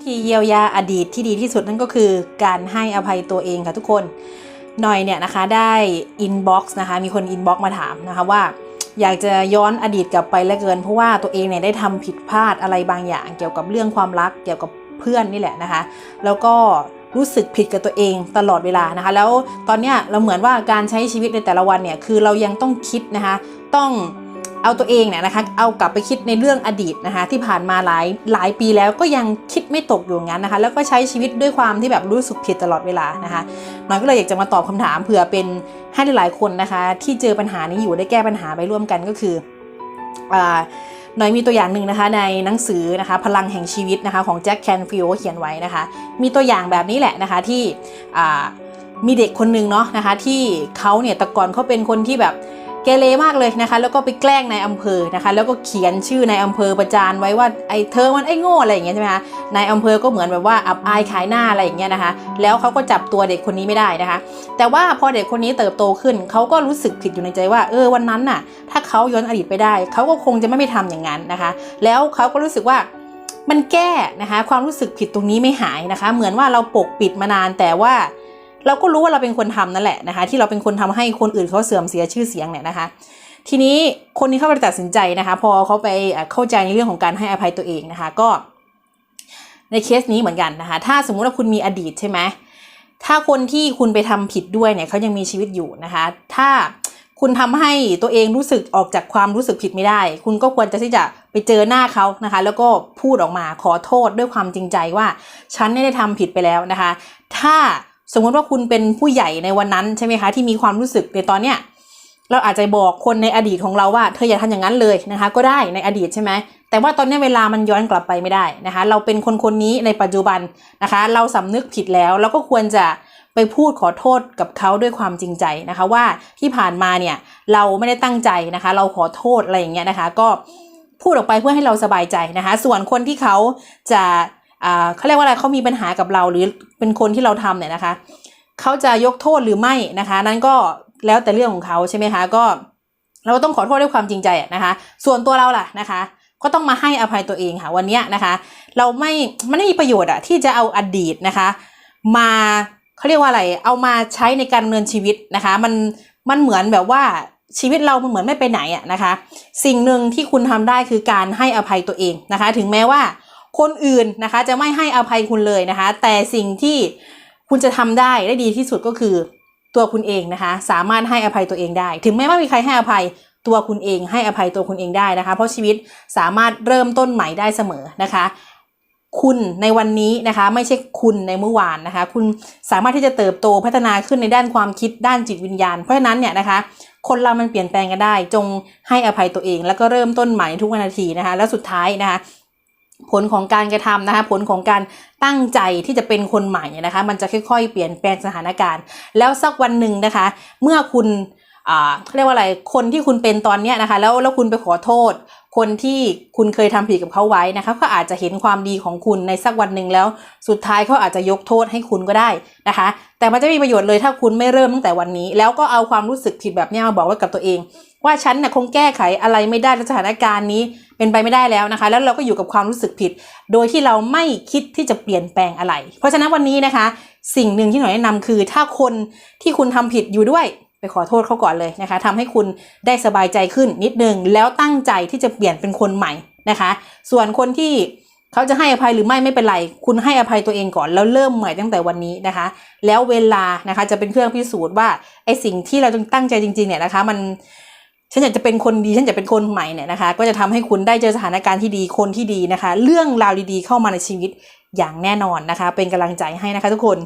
ที่เยียวยาอดีตที่ดีที่สุดนั่นก็คือการให้อภัยตัวเองค่ะทุกคนหน่อยเนี่ยนะคะได้อินบ็อกซ์นะคะมีคนอินบ็อกซ์มาถามนะคะว่า อยากจะย้อนอดีตกลับไปเหลือเกิน เพราะว่าตัวเองเนี่ยได้ทำผิดพลาดอะไรบางอย่าง เกี่ยวกับเรื่องความรักเกี่ยวกับเพื่อนนี่แหละนะคะ แล้วก็รู้สึกผิดกับตัวเองตลอดเวลานะคะ แล้วตอนเนี้ยเราเหมือนว่าการใช้ชีวิตในแต่ละวันเนี่ยคือเรายังต้องคิดนะคะต้อง เอาตัวเองเนี่ยนะคะเอากลับไปคิดในเรื่องอดีตนะคะที่ผ่านมาหลายหลายปีแล้วก็ยังคิดไม่ตกอยู่งั้นนะคะ แล้วก็ใช้ชีวิตด้วยความที่แบบรู้สึกผิดตลอดเวลานะคะน้อยก็เลยอยากจะมาตอบคำถามเผื่อเป็นให้หลายๆคนนะคะ ที่เจอปัญหานี้อยู่ได้แก้ปัญหาไปร่วมกันก็คืออ่าหน่อยมีตัวอย่างหนึ่งนะคะในหนังสือนะคะพลังแห่งชีวิตนะคะของแจ็คแคนฟิลเขียนไว้นะคะ มีตัวอย่างแบบนี้แหละนะคะที่มีเด็กคนหนึ่งเนาะนะคะที่เขาเนี่ยแต่ก่อนเขาเป็นคนที่แบบ เกเรมากเลยนะคะ แล้วก็ไปแกล้งในอำเภอนะคะ แล้วก็เขียนชื่อในอำเภอประจานไว้ว่าไอ้เธอมันไอ้โง่อะไรอย่างเงี้ยใช่ไหมคะในอำเภอก็เหมือนแบบว่าอับอายขายหน้าอะไรอย่างเงี้ยนะคะ แล้วเขาก็จับตัวเด็กคนนี้ไม่ได้นะคะ แต่ว่าพอเด็กคนนี้เติบโตขึ้นเขาก็รู้สึกผิดอยู่ในใจว่าเออวันนั้นน่ะ ถ้าเขาย้อนอดีตไปได้เขาก็คงจะไม่ไปทำอย่างนั้นนะคะ แล้วเขาก็รู้สึกว่ามันแก้นะคะ ความรู้สึกผิดตรงนี้ไม่หายนะคะ เหมือนว่าเราปกปิดมานานแต่ว่า เราก็รู้ว่าเราเป็นคนทำนั่นแหละนะคะ ที่เราเป็นคนทำให้คนอื่นเขาเสื่อมเสียชื่อเสียงเนี่ยนะคะ ทีนี้คนนี้เขาไปตัดสินใจนะคะ พอเขาไปเข้าใจในเรื่องของการให้อภัยตัวเองนะคะ ก็ ในเคสนี้เหมือนกันนะคะ ถ้าสมมุติว่าคุณมีอดีตใช่ไหมถ้าคนที่คุณไปทำผิดด้วยเนี่ยเขายังมีชีวิตอยู่นะคะ ถ้าคุณทำให้ตัวเองรู้สึกออกจากความรู้สึกผิดไม่ได้ คุณก็ควรจะที่จะไปเจอหน้าเขานะคะ แล้วก็พูดออกมาขอโทษด้วยความจริงใจว่า ฉันไม่ได้ทำผิดไปแล้วนะคะ ถ้า สมมติว่าคุณเป็นผู้ใหญ่ในวันนั้นใช่ไหมคะที่มีความรู้สึกในตอนเนี้ยเราอาจจะบอกคนในอดีตของเราว่าเธออย่าทำอย่างนั้นเลยนะคะ ก็ได้ในอดีตใช่ไหมแต่ว่าตอนนี้เวลามันย้อนกลับไปไม่ได้นะคะ เราเป็นคนคนนี้ในปัจจุบันนะคะ เราสำนึกผิดแล้วเราก็ควรจะไปพูดขอโทษกับเขาด้วยความจริงใจนะคะ ว่าที่ผ่านมาเนี่ยเราไม่ได้ตั้งใจนะคะ เราขอโทษอะไรอย่างเงี้ยนะคะ ก็พูดออกไปเพื่อให้เราสบายใจนะคะ ส่วนคนที่เขาจะ เขาเรียกว่าอะไรเขามีปัญหากับเราหรือเป็นคนที่เราทำเนี่ยนะคะเขาจะยกโทษหรือไม่นะคะ นั้นก็แล้วแต่เรื่องของเขาใช่ไหมคะก็เราต้องขอโทษด้วยความจริงใจนะคะ ส่วนตัวเราล่ะนะคะ ก็ต้องมาให้อภัยตัวเองค่ะวันนี้นะคะ เราไม่มันไม่มีประโยชน์อะที่จะเอาอดีตนะคะ มาเขาเรียกว่าอะไร เอามาใช้ในการดำเนินชีวิตนะคะ มันมันเหมือนแบบว่าชีวิตเรามันเหมือนไม่ไปไหนอะนะคะ สิ่งหนึ่งที่คุณทำได้คือการให้อภัยตัวเองนะคะ ถึงแม้ว่า คนอื่นนะคะจะไม่ให้อภัยคุณเลยนะคะ แต่สิ่งที่คุณจะทำได้ได้ดีที่สุดก็คือตัวคุณเองนะคะ สามารถให้อภัยตัวเองได้ ถึงแม้ว่ามีใครให้อภัยตัวคุณเอง ให้อภัยตัวคุณเองได้นะคะ เพราะชีวิตสามารถเริ่มต้นใหม่ได้เสมอนะคะ คุณในวันนี้นะคะ ไม่ใช่คุณในเมื่อวานนะคะ คุณสามารถที่จะเติบโตพัฒนาขึ้นในด้านความคิดด้านจิตวิญญาณ เพราะฉะนั้นเนี่ยนะคะ คนเรามันเปลี่ยนแปลงกันได้ จงให้อภัยตัวเอง แล้วก็เริ่มต้นใหม่ทุกวันนาทีนะคะ แล้วสุดท้ายนะคะ ผลของการกระทำนะคะผลของการตั้งใจที่จะเป็นคนใหม่นะคะ มันจะค่อยๆ เปลี่ยนแปลงสถานการณ์ แล้วสักวันหนึ่งนะคะ เมื่อคุณ เาเรียกว่าอะไรคนที่คุณเป็นตอนเนี้ยนะคะ แล้วแล้วคุณไปขอโทษ คนที่คุณเคยทำผิดกับเขาไว้นะคะก็อาจจะเห็นความดีของคุณในสักวันหนึ่งแล้ว สุดท้ายเขาอาจจะยกโทษให้คุณก็ได้นะคะ แต่มันจะไม่มีประโยชน์เลยถ้าคุณไม่เริ่มตั้งแต่วันนี้ แล้วก็เอาความรู้สึกผิดแบบนี้มาบอกไว้กับตัวเอง ว่าฉันน่ะคงแก้ไขอะไรไม่ได้ในสถานการณ์นี้เป็นไปไม่ได้แล้วนะคะ แล้วเราก็อยู่กับความรู้สึกผิด โดยที่เราไม่คิดที่จะเปลี่ยนแปลงอะไร เพราะฉะนั้นวันนี้นะคะ สิ่งหนึ่งที่หน่อยแนะนำคือ ถ้าคนที่คุณทำผิดอยู่ด้วย ไปขอโทษเขาก่อนเลยนะคะทำให้คุณได้สบายใจขึ้นนิดนึง แล้วตั้งใจที่จะเปลี่ยนเป็นคนใหม่นะคะ ส่วนคนที่เขาจะให้อภัยหรือไม่ไม่เป็นไร คุณให้อภัยตัวเองก่อนแล้วเริ่มใหม่ตั้งแต่วันนี้นะคะ แล้วเวลานะคะจะเป็นเครื่องพิสูจน์ว่าไอสิ่งที่เราตั้งใจจริงๆเนี่ยนะคะ มันฉันอยากจะเป็นคนดีฉันจะเป็นคนใหม่เนี่ยนะคะ ก็จะทำให้คุณได้เจอสถานการณ์ที่ดีคนที่ดีนะคะ เรื่องราวดีๆเข้ามาในชีวิตอย่างแน่นอนนะคะ เป็นกำลังใจให้นะคะทุกคน